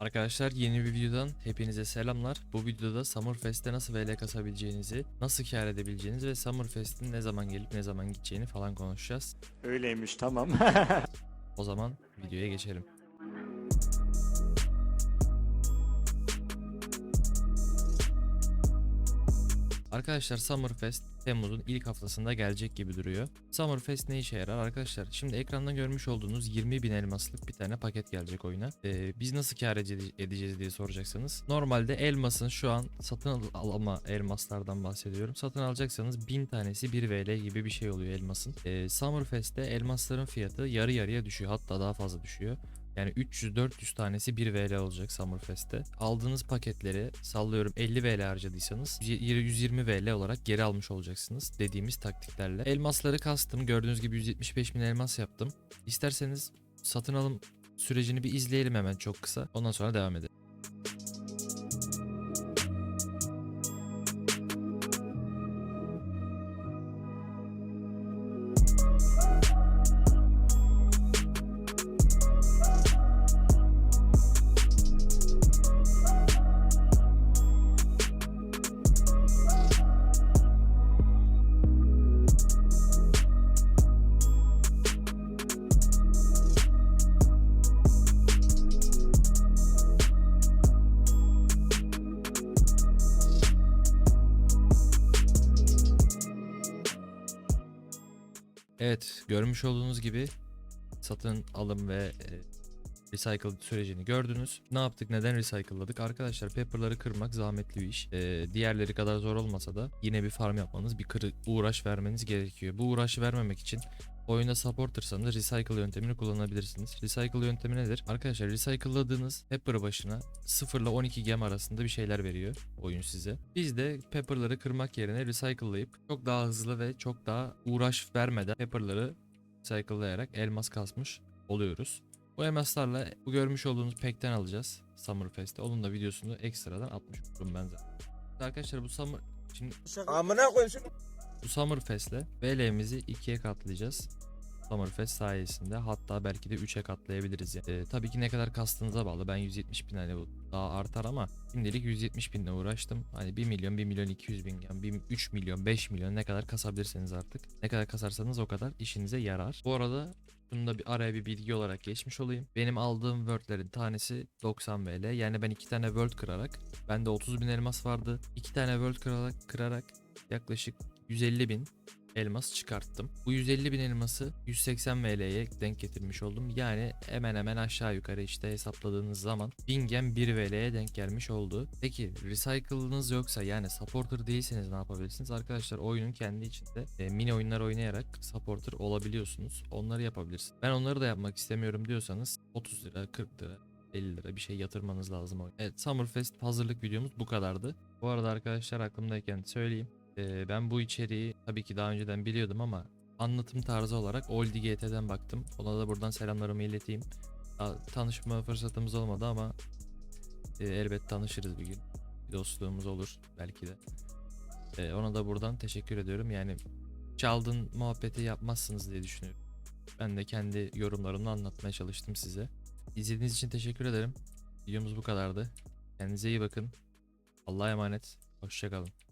Arkadaşlar yeni bir videodan hepinize selamlar. Bu videoda Summerfest'te nasıl VL kasabileceğinizi, nasıl kar edebileceğinizi ve Summerfest'in ne zaman gelip ne zaman gideceğini falan konuşacağız. Öyleymiş tamam. O zaman videoya geçelim. Arkadaşlar Summerfest Temmuz'un ilk haftasında gelecek gibi duruyor. Summerfest ne işe yarar arkadaşlar? Şimdi ekranda görmüş olduğunuz 20 bin elmaslık bir tane paket gelecek oyuna. Ee, biz nasıl kar ede- edeceğiz diye soracaksanız. Normalde elmasın şu an satın al- alama elmaslardan bahsediyorum. Satın alacaksanız 1000 tanesi 1 VL gibi bir şey oluyor elmasın. Ee, Summerfest'te elmasların fiyatı yarı yarıya düşüyor. Hatta daha fazla düşüyor. Yani 300-400 tanesi 1 VL olacak Summerfest'te. Aldığınız paketleri sallıyorum 50 VL harcadıysanız y- 120 VL olarak geri almış olacaksınız dediğimiz taktiklerle. Elmasları kastım. Gördüğünüz gibi 175 bin elmas yaptım. İsterseniz satın alım sürecini bir izleyelim hemen çok kısa. Ondan sonra devam edelim. Evet, görmüş olduğunuz gibi satın alım ve e, recycle sürecini gördünüz. Ne yaptık, neden recycle'ladık? Arkadaşlar paper'ları kırmak zahmetli bir iş. E, diğerleri kadar zor olmasa da yine bir farm yapmanız, bir kırı, uğraş vermeniz gerekiyor. Bu uğraşı vermemek için oyunda supportersanız recycle yöntemini kullanabilirsiniz. Recycle yöntemi nedir? Arkadaşlar recycle'ladığınız pepper başına 0 ile 12 gem arasında bir şeyler veriyor oyun size. Biz de pepper'ları kırmak yerine recycle'layıp çok daha hızlı ve çok daha uğraş vermeden pepper'ları recycle'layarak elmas kasmış oluyoruz. Bu elmaslarla bu görmüş olduğunuz pekten alacağız Summerfest'te. Onun da videosunu ekstradan atmış olurum ben zaten. Arkadaşlar bu Summer... Şimdi Amına koyayım bu Summerfest'le VL'mizi ikiye katlayacağız. Summerfest sayesinde hatta belki de 3'e katlayabiliriz. Yani. Ee, tabii ki ne kadar kastığınıza bağlı. Ben 170 bin hani bu daha artar ama şimdilik 170 binle uğraştım. Hani 1 milyon, 1 milyon 200 bin, yani 1, 3 milyon, 5 milyon ne kadar kasabilirseniz artık. Ne kadar kasarsanız o kadar işinize yarar. Bu arada bunu da bir araya bir bilgi olarak geçmiş olayım. Benim aldığım wordlerin tanesi 90 VL. Yani ben iki tane word kırarak, bende 30 bin elmas vardı. iki tane word kırarak, kırarak yaklaşık 150 bin elmas çıkarttım. Bu 150 bin elması 180 VL'ye denk getirmiş oldum. Yani hemen hemen aşağı yukarı işte hesapladığınız zaman 1000 gem 1 VL'ye denk gelmiş oldu. Peki recycle'ınız yoksa yani supporter değilseniz ne yapabilirsiniz? Arkadaşlar oyunun kendi içinde e, mini oyunlar oynayarak supporter olabiliyorsunuz. Onları yapabilirsiniz. Ben onları da yapmak istemiyorum diyorsanız 30 lira 40 lira 50 lira bir şey yatırmanız lazım. Evet Summerfest hazırlık videomuz bu kadardı. Bu arada arkadaşlar aklımdayken söyleyeyim. Ben bu içeriği tabii ki daha önceden biliyordum ama anlatım tarzı olarak Oldie GT'den baktım. Ona da buradan selamlarımı ileteyim. Tanışma fırsatımız olmadı ama e, elbet tanışırız bir gün. Bir dostluğumuz olur belki de. Ona da buradan teşekkür ediyorum. Yani çaldın muhabbeti yapmazsınız diye düşünüyorum. Ben de kendi yorumlarımla anlatmaya çalıştım size. İzlediğiniz için teşekkür ederim. Videomuz bu kadardı. Kendinize iyi bakın. Allah'a emanet. Hoşçakalın.